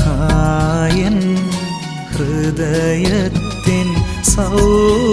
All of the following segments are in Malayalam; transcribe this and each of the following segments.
ഹായൻ ഹൃദയത്തിൻ സൗഭാഗ്യമേ.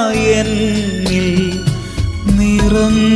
പാവായനിൽ നിറഞ്ഞിടുവാ